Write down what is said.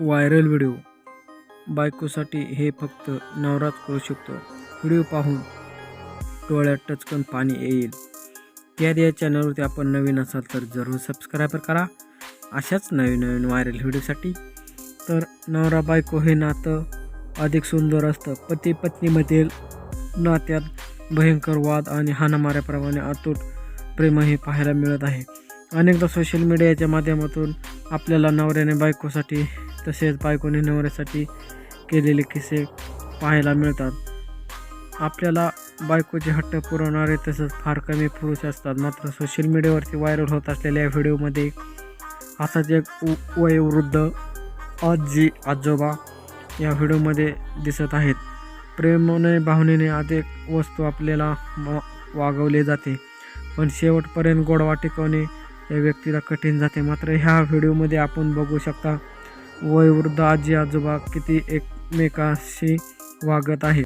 Viral video. बायकोसाठी हे फक्त नवराच करू शकतो. व्हिडिओ पाहून डोळ्यात टचकन पाणी येईल. त्यात या चॅनलवरती आपण नवीन असाल तर जरूर सबस्क्राईबर करा. अशाच नवीन नवीन व्हायरल व्हिडिओसाठी. तर नवरा बायको हे नातं अधिक सुंदर असतं. पती पत्नीमधील नात्यात भयंकर वाद आणि हाणामाऱ्याप्रमाणे अतूट प्रेमही पाहायला मिळत आहे. अनेकदा सोशल मीडियाच्या माध्यमातून आपल्याला नवऱ्याने बायकोसाठी तसेच बायकोने नवऱ्यासाठी केलेले किस्से पाहायला मिळतात. आपल्याला बायकोचे हट्ट पुरवणारे तसंच फार कमी पुरुष असतात. मात्र सोशल मीडियावरती व्हायरल होत असलेल्या व्हिडिओमध्ये असाच एक वयोवृद्ध आजी आजोबा या व्हिडिओमध्ये दिसत आहेत. प्रेमाने भावनेने अधिक वस्तू आपल्याला वा- वागवले जाते. पण शेवटपर्यंत गोडवा टिकवणे या व्यक्तीला कठीण जाते. मात्र ह्या व्हिडिओमध्ये आपण बघू शकता वयोवृद्ध आजी आजोबा किती एकमेकाशी वागत आहे